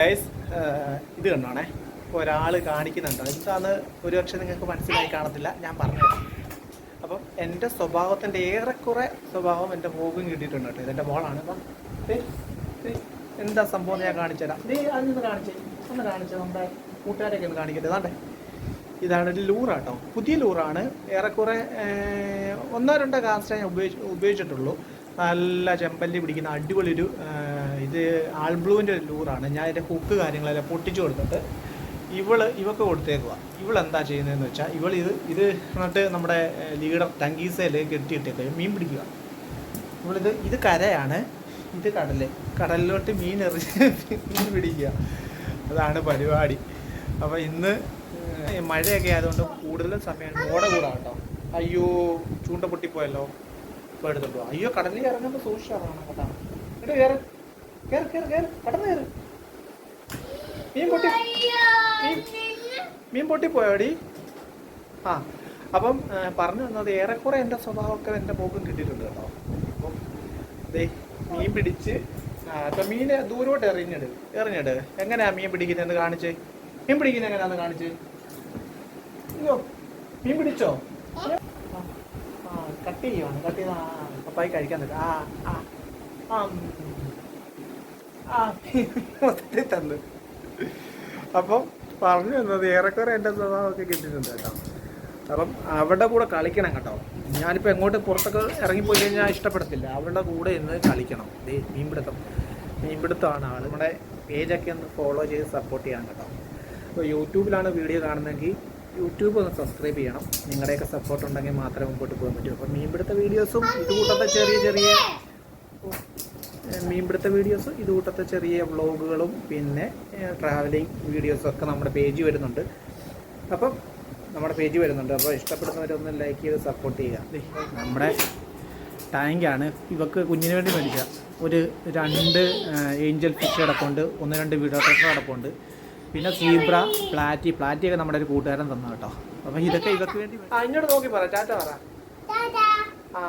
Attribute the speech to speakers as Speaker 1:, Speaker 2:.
Speaker 1: Guys ഇത് കണ്ടോണേ? ഒരാൾ കാണിക്കുന്നുണ്ടോ? എന്താന്ന് ഒരുപക്ഷെ നിങ്ങൾക്ക് മനസ്സിലായി കാണത്തില്ല. ഞാൻ പറഞ്ഞു അപ്പം എന്റെ സ്വഭാവത്തിന്റെ ഏറെക്കുറെ സ്വഭാവം എന്റെ മോഗും കിട്ടിയിട്ടുണ്ട് കേട്ടോ. ഇതെന്റെ മോളാണ്. അപ്പം എന്താ സംഭവം ഞാൻ കാണിച്ചു തരാം. നീ അതൊന്ന് കാണിച്ചേ. ഒന്ന് കാണിച്ചേ. നമ്മുടെ കൂട്ടുകാരൊക്കെ ഒന്ന് കാണിക്കട്ടെ. അതാണ്ടേ ഇതാണ് ഒരു ലൂറാട്ടോ പുതിയ ലൂറാണ്. ഏറെക്കുറെ ഒന്നോ രണ്ടോ കാസ്റ്റ് ഞാൻ ഉപയോഗിച്ച് ഉപയോഗിച്ചിട്ടുള്ളൂ. നല്ല ചെമ്പല്ലി പിടിക്കുന്ന അടിപൊളി ഒരു ഇത് ആൾബ്ലൂവിന്റെ ലൂറാണ്. ഞാൻ എന്റെ ഹുക്ക് കാര്യങ്ങളെല്ലാം പൊട്ടിച്ചു കൊടുത്തിട്ട് ഇവൾ ഇവക്ക് കൊടുത്തേക്കുക ഇവൾ എന്താ ചെയ്യുന്നതെന്ന് വെച്ചാൽ ഇവൾ ഇത് ഇത് എന്നിട്ട് നമ്മുടെ ലീഡർ ടങ്കീസയിൽ കെട്ടിയിട്ടേക്കുക മീൻ പിടിക്കുക ഇവളിത് ഇത് കരയാണ്. ഇത് കടൽ. കടലിലോട്ട് മീൻ എറിഞ്ഞ് മീൻ പിടിക്കുക അതാണ് പരിപാടി. അപ്പോൾ ഇന്ന് മഴയൊക്കെ ആയതുകൊണ്ട് കൂടുതലും സമയം മോടെ കൂടാ കേട്ടോ. അയ്യോ ചൂണ്ട പൊട്ടിപ്പോയല്ലോ. ഇപ്പോൾ എടുത്തിട്ട് അയ്യോ കടലിൽ ഇറങ്ങുമ്പോൾ സൂക്ഷിച്ചാണ് കേട്ടോ. എന്നിട്ട് കയറ്. കയറ് കേറ് കേറ്. കടന്ന് കയറ് മീൻ പൊട്ടി മീൻ പൊട്ടിപ്പോയോടി? ആ അപ്പം പറഞ്ഞു വന്നത് ഏറെക്കുറെ എന്റെ സ്വഭാവമൊക്കെ എന്റെ പോക്കും കിട്ടിയിട്ടുണ്ട് കേട്ടോ. അപ്പം ദേ മീൻ പിടിച്ച് അപ്പം മീനെ ദൂരോട്ട് എറിഞ്ഞിട് എറിഞ്ഞിട്. എങ്ങനെയാ മീൻ പിടിക്കുന്നതെന്ന് കാണിച്ച്? മീൻ പിടിക്കുന്നത് എങ്ങനെയാന്ന് കാണിച്ച്? അയ്യോ മീൻ പിടിച്ചോ? കട്ട് ചെയ്യുവാണ് കട്ട് ചെയ്താ പപ്പായി കഴിക്കാൻ ആ ആ ആ മൊത്തത്തിൽ തന്നു അപ്പം പറഞ്ഞു വന്നത് ഏറെക്കുറെ എന്റെ സ്വഭാവമൊക്കെ കിട്ടിയിട്ടുണ്ട് കേട്ടോ. കാരണം അവരുടെ കൂടെ കളിക്കണം കേട്ടോ. ഞാനിപ്പോൾ എങ്ങോട്ട് പുറത്തൊക്കെ ഇറങ്ങിപ്പോയി കഴിഞ്ഞാൽ ഇഷ്ടപ്പെടത്തില്ല. അവരുടെ കൂടെ ഇന്ന് കളിക്കണം. ദേ മീൻപിടുത്തം. മീൻപിടുത്തമാണ് ആൾ നമ്മുടെ പേജൊക്കെ ഒന്ന് ഫോളോ ചെയ്ത് സപ്പോർട്ട് ചെയ്യണം കേട്ടോ. അപ്പോൾ യൂട്യൂബിലാണ് വീഡിയോ കാണുന്നതെങ്കിൽ യൂട്യൂബ് ഒന്ന് സബ്സ്ക്രൈബ് ചെയ്യണം. നിങ്ങളുടെയൊക്കെ സപ്പോർട്ട് ഉണ്ടെങ്കിൽ മാത്രമേ മുമ്പോട്ട് പോകാൻ പറ്റൂ. അപ്പോൾ മീൻപിടുത്ത വീഡിയോസും ഇതുകൂട്ടത്തെ ചെറിയ ചെറിയ മീൻപിടുത്ത വീഡിയോസ് ഇതുകൂട്ടത്തെ ചെറിയ വ്ളോഗുകളും പിന്നെ ട്രാവലിംഗ് വീഡിയോസും ഒക്കെ നമ്മുടെ പേജ് വരുന്നുണ്ട്. അപ്പം നമ്മുടെ പേജ് വരുന്നുണ്ട്. അപ്പോൾ ഇഷ്ടപ്പെടുന്നവരൊന്ന് ലൈക്ക് ചെയ്ത് സപ്പോർട്ട് ചെയ്യുക. നമ്മുടെ ടാങ്കാണ് ഇവക്ക് കുഞ്ഞിന് വേണ്ടി മേടിക്കുക ഒരു രണ്ട് ഏഞ്ചൽ ഫിഷ് അടക്കമുണ്ട് ഒന്ന് രണ്ട് വീഡിയോ അടക്കമുണ്ട് പിന്നെ സീബ്ര പ്ലാറ്റി പ്ലാറ്റിയൊക്കെ നമ്മുടെ ഒരു കൂട്ടുകാരൻ തന്നു കേട്ടോ. അപ്പം ഇതൊക്കെ ഇവക്ക് വേണ്ടി ആ ഇങ്ങോട്ട് നോക്കി പറ. ചാറ്റ പറ. ആ.